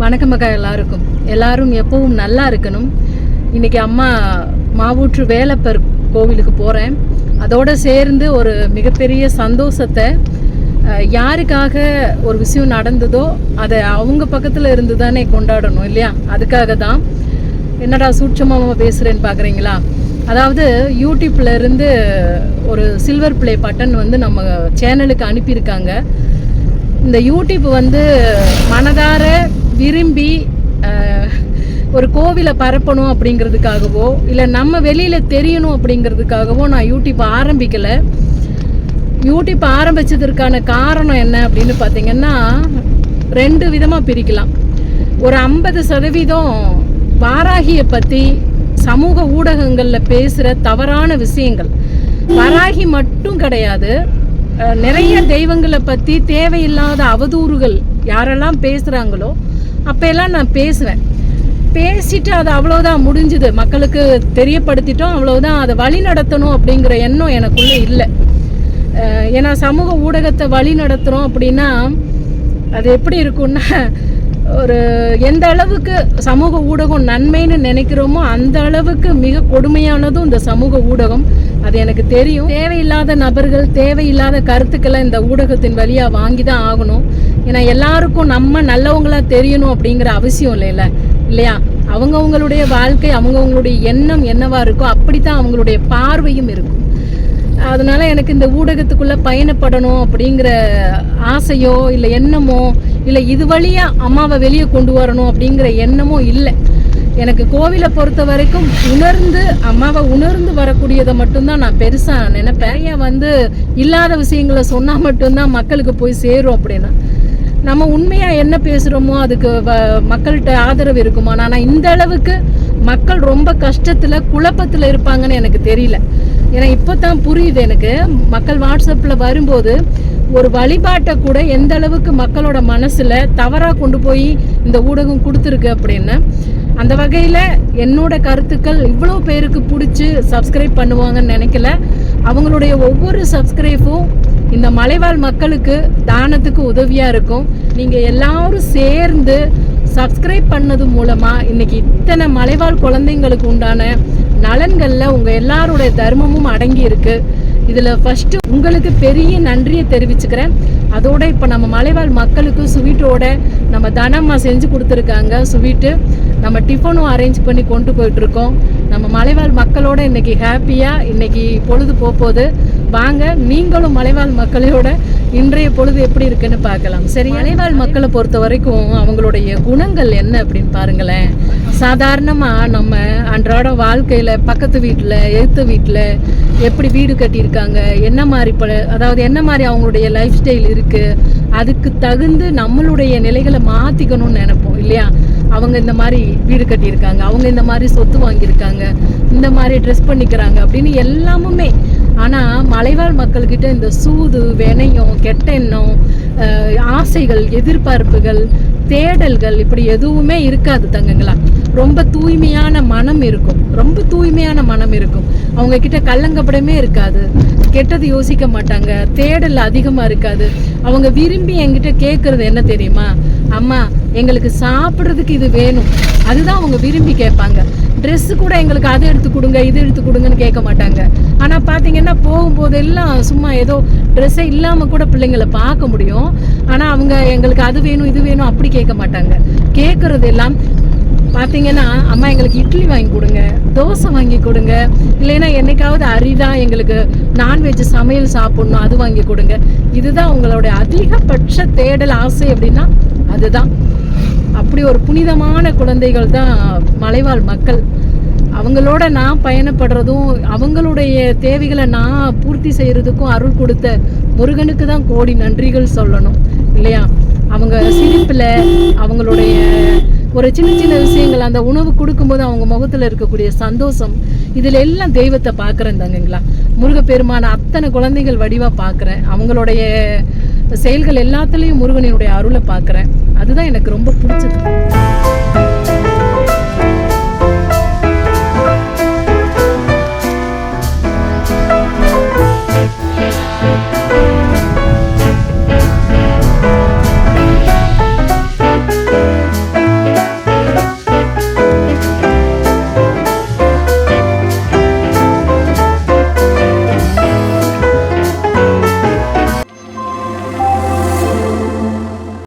வணக்கம் அக்கா எல்லாருக்கும். எல்லாரும் எப்பவும் நல்லா இருக்கணும். இன்றைக்கி அம்மா மாவூற்று வேலப்பர் கோவிலுக்கு போகிறேன் அதோடு சேர்ந்து ஒரு மிகப்பெரிய சந்தோஷத்தை யாருக்காக ஒரு விஷயம் நடந்ததோ அதை அவங்க பக்கத்தில் இருந்து தானே கொண்டாடணும் இல்லையா? அதுக்காக தான். என்னடா சூட்சமாக பேசுகிறேன்னு பார்க்குறீங்களா அதாவது யூடியூப்பில் இருந்து ஒரு சில்வர் பிளே பட்டன் வந்து நம்ம சேனலுக்கு அனுப்பியிருக்காங்க. இந்த யூடியூப் வந்து மனதார விரும்பி ஒரு கோவிலை பரப்பணும் அப்படிங்கிறதுக்காகவோ இல்லை நம்ம வெளியில் தெரியணும் அப்படிங்கிறதுக்காகவோ நான் யூடியூப் ஆரம்பிக்கலை. யூடியூப் ஆரம்பிச்சதற்கான காரணம் என்ன அப்படின்னு பார்த்தீங்கன்னா ரெண்டு விதமாக பிரிக்கலாம். ஒரு ஐம்பது சதவீதம் வாராகியை பற்றி சமூக ஊடகங்களில் பேசுகிற தவறான விஷயங்கள். வராகி மட்டும் கிடையாது. நிறைய தெய்வங்களை பற்றி தேவையில்லாத அவதூறுகள் யாரெல்லாம் பேசுகிறாங்களோ அப்போல்லாம் நான் பேசுவேன். பேசிட்டு அது அவ்வளோதான் முடிஞ்சுது. மக்களுக்கு தெரியப்படுத்திட்டோம் அவ்வளோதான் அதை வழி நடத்தணும் அப்படிங்கிற எண்ணம் எனக்குள்ளே இல்லை. ஏன்னா சமூக ஊடகத்தை வழி நடத்துகிறோம் அப்படின்னா அது எப்படி இருக்கும்னா ஒரு எந்த அளவுக்கு சமூக ஊடகம் நன்மைன்னு நினைக்கிறோமோ அந்த அளவுக்கு மிக கொடுமையானதும் இந்த சமூக ஊடகம். அது எனக்கு தெரியும். தேவையில்லாத நபர்கள் தேவையில்லாத கருத்துக்களை இந்த ஊடகத்தின் வழியாக வாங்கி தான் ஆகணும். ஏன்னா எல்லாருக்கும் நம்ம நல்லவங்களா தெரியணும் அப்படிங்கிற அவசியம் இல்லைல்ல இல்லையா? அவங்கவுங்களுடைய வாழ்க்கை அவங்கவுங்களுடைய எண்ணம் என்னவா இருக்கோ அப்படித்தான் அவங்களுடைய பார்வையும் இருக்கும். அதனால எனக்கு இந்த ஊடகத்துக்குள்ள பயணப்படணும் அப்படிங்கிற ஆசையோ இல்லை எண்ணமோ இல்லை இது வழியா அம்மாவை வெளியே கொண்டு வரணும் அப்படிங்கிற எண்ணமோ இல்லை. எனக்கு கோவிலை பொறுத்த வரைக்கும் உணர்ந்து அம்மாவை உணர்ந்து வரக்கூடியதை மட்டும்தான் நான் பெருசாக நினைப்பேன். ஏன் வந்து இல்லாத விஷயங்களை சொன்னால் மட்டும்தான் மக்களுக்கு போய் சேரும் அப்படின்னா. நம்ம உண்மையாக என்ன பேசுகிறோமோ அதுக்கு வ- மக்கள்கிட்ட ஆதரவு இருக்குமா? ஆனால் இந்த அளவுக்கு மக்கள் ரொம்ப கஷ்டத்தில் குழப்பத்தில் இருப்பாங்கன்னு எனக்கு தெரியல. ஏன்னா இப்போ தான் புரியுது எனக்கு. மக்கள் வாட்ஸ்அப்பில் வரும்போது ஒரு வழிபாட்டை கூட எந்த அளவுக்கு மக்களோட மனசில் தவறாக கொண்டு போய் இந்த ஊடகம் கொடுத்துருக்கு அப்படின்னு அந்த வகையில் என்னோட கருத்துக்கள் இவ்வளோ பேருக்கு பிடிச்சி சப்ஸ்கிரைப் பண்ணுவாங்கன்னு நினைக்கல. அவங்களுடைய ஒவ்வொரு சப்ஸ்கிரைப்பும் இந்த மலைவாழ் மக்களுக்கு தானத்துக்கு உதவியாக இருக்கும். நீங்கள் எல்லாரும் சேர்ந்து சப்ஸ்கிரைப் பண்ணது மூலமாக இன்னைக்கு இத்தனை மலைவாழ் குழந்தைங்களுக்கு உண்டான நலன்களில் உங்கள் எல்லாருடைய தர்மமும் அடங்கி இருக்கு. இதில் ஃபஸ்ட்டு உங்களுக்கு பெரிய நன்றியை தெரிவிச்சுக்கிறேன். அதோடு இப்போ நம்ம மலைவாழ் மக்களுக்கு ஸ்வீட்டோட நம்ம தனம்மா செஞ்சு கொடுத்துருக்காங்க. ஸ்வீட்டு நம்ம டிஃபனும் அரேஞ்ச் பண்ணி கொண்டு போயிட்டுருக்கோம். நம்ம மலைவாழ் மக்களோட இன்னைக்கு ஹாப்பியாக இன்றைக்கி பொழுது போக போகுது வாங்க நீங்களும் மலைவாழ் மக்களோட இன்றைய பொழுது எப்படி இருக்குன்னு பார்க்கலாம். சரி மலைவாழ் மக்களை பொறுத்த வரைக்கும் அவங்களுடைய குணங்கள் என்ன அப்படின்னு பாருங்களேன். சாதாரணமாக நம்ம அன்றாட வாழ்க்கையில் பக்கத்து வீட்டில் எழுத்து வீட்டில் எப்படி வீடு கட்டியிருக்காங்க என்ன மாதிரி ப அதாவது என்ன மாதிரி அவங்களுடைய லைஃப் ஸ்டைல் இருக்குது அதுக்கு தகுந்து நம்மளுடைய நிலைகளை மாற்றிக்கணும்னு நினைப்போம் இல்லையா? அவங்க இந்த மாதிரி வீடு கட்டியிருக்காங்க அவங்க இந்த மாதிரி சொத்து வாங்கியிருக்காங்க இந்த மாதிரி ட்ரெஸ் பண்ணிக்கிறாங்க அப்படின்னு எல்லாமுமே. ஆனால் மலைவாழ் மக்கள்கிட்ட இந்த சூது வினயம் கெட்ட எண்ணம் ஆசைகள் எதிர்பார்ப்புகள் தேடல்கள் இப்படி எதுவுமே இருக்காது தங்கங்களா. ரொம்ப தூய்மையான மனம் இருக்கும். ரொம்ப தூய்மையான மனம் இருக்கும். அவங்க கிட்ட கள்ளங்கப்படமே இருக்காது. கெட்டது யோசிக்க மாட்டாங்க. தேடல் அதிகமாக இருக்காது. அவங்க விரும்பி என்கிட்ட கேட்குறது என்ன தெரியுமா? அம்மா எங்களுக்கு சாப்பிட்றதுக்கு இது வேணும். அதுதான் அவங்க விரும்பி கேட்பாங்க. ட்ரெஸ்ஸு கூட எங்களுக்கு அதை எடுத்து கொடுங்க இது எடுத்து கொடுங்கன்னு கேட்க மாட்டாங்க. ஆனால் பார்த்தீங்கன்னா போகும்போதெல்லாம் சும்மா ஏதோ ட்ரெஸ்ஸே இல்லாமல் கூட பிள்ளைங்களை பார்க்க முடியும். ஆனால் அவங்க எங்களுக்கு அது வேணும் இது வேணும் அப்படி கேட்க மாட்டாங்க. கேட்குறது எல்லாம் பார்த்தீங்கன்னா அம்மா எங்களுக்கு இட்லி வாங்கி கொடுங்க தோசை வாங்கி கொடுங்க இல்லைன்னா என்னைக்காவது அரிதா எங்களுக்கு நான்வெஜ் சமையல் சாப்பிட்ணும் அது வாங்கி கொடுங்க. இதுதான் உங்களுடைய அதிகபட்ச தேடல் ஆசை அப்படின்னா அதுதான். அப்படி ஒரு புனிதமான குழந்தைகள் தான் மலைவாழ் மக்கள். அவங்களோட நான் பயணப்படுறதும் அவங்களுடைய தேவைகளை நான் பூர்த்தி செய்கிறதுக்கும் அருள் கொடுத்த முருகனுக்கு தான் கோடி நன்றிகள் சொல்லணும் இல்லையா? அவங்க சிரிப்பில் அவங்களுடைய ஒரு சின்ன சின்ன விஷயங்கள் அந்த உணவு கொடுக்கும்போது அவங்க முகத்துல இருக்கக்கூடிய சந்தோஷம். இதுல எல்லாம் தெய்வத்தை பார்க்குறேன் தாங்கங்களா. முருகப்பெருமான அத்தனை குழந்தைகள் வடிவா பார்க்குறேன். அவங்களுடைய செயல்கள் எல்லாத்துலேயும் முருகனினுடைய அருளை பார்க்குறேன். அதுதான் எனக்கு ரொம்ப பிடிச்சது.